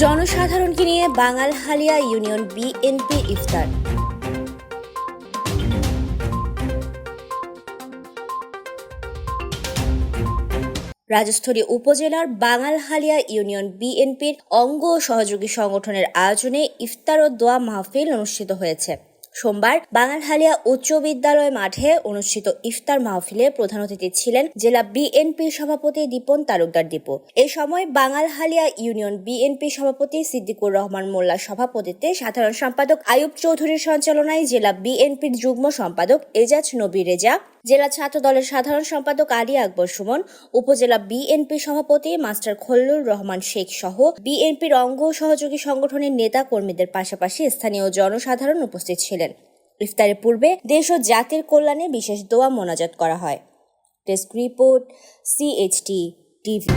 জনসাধারণকে নিয়ে Bangalhalia union BNP ইফতার। রাজস্থলী উপজেলার বাঙালহালিয়া ইউনিয়ন বিএনপির অঙ্গ ও সহযোগী সংগঠনের আয়োজনে ইফতার ও দোয়া মাহফিল অনুষ্ঠিত হয়েছে। সোমবার বাঙালহালিয়া উচ্চ বিদ্যালয় মাঠে অনুষ্ঠিত ইফতার মাহফিলে প্রধান অতিথি ছিলেন জেলা বিএনপি সভাপতি দীপন তালুকদার দীপু। এ সময় বাঙালহালিয়া ইউনিয়ন বিএনপি সভাপতি সিদ্দিকুর রহমান মোল্লার সভাপতিত্বে সাধারণ সম্পাদক আয়ুব চৌধুরীর সঞ্চালনায় জেলা বিএনপির যুগ্ম সম্পাদক এজাজ নবী রেজা জেলা ছাত্র দলের সাধারণ সম্পাদক আলী আকবর সুমন, উপজেলা বিএনপি সভাপতি মাস্টার খল্লুর রহমান শেখ সহ বিএনপির অঙ্গ সহযোগী সংগঠনের নেতা কর্মীদের পাশাপাশি স্থানীয় জনসাধারণ উপস্থিত ছিলেন। ইফতারের পূর্বে দেশ ও জাতির কল্যাণে বিশেষ দোয়া মোনাজাত করা হয়। Desk report CHT TV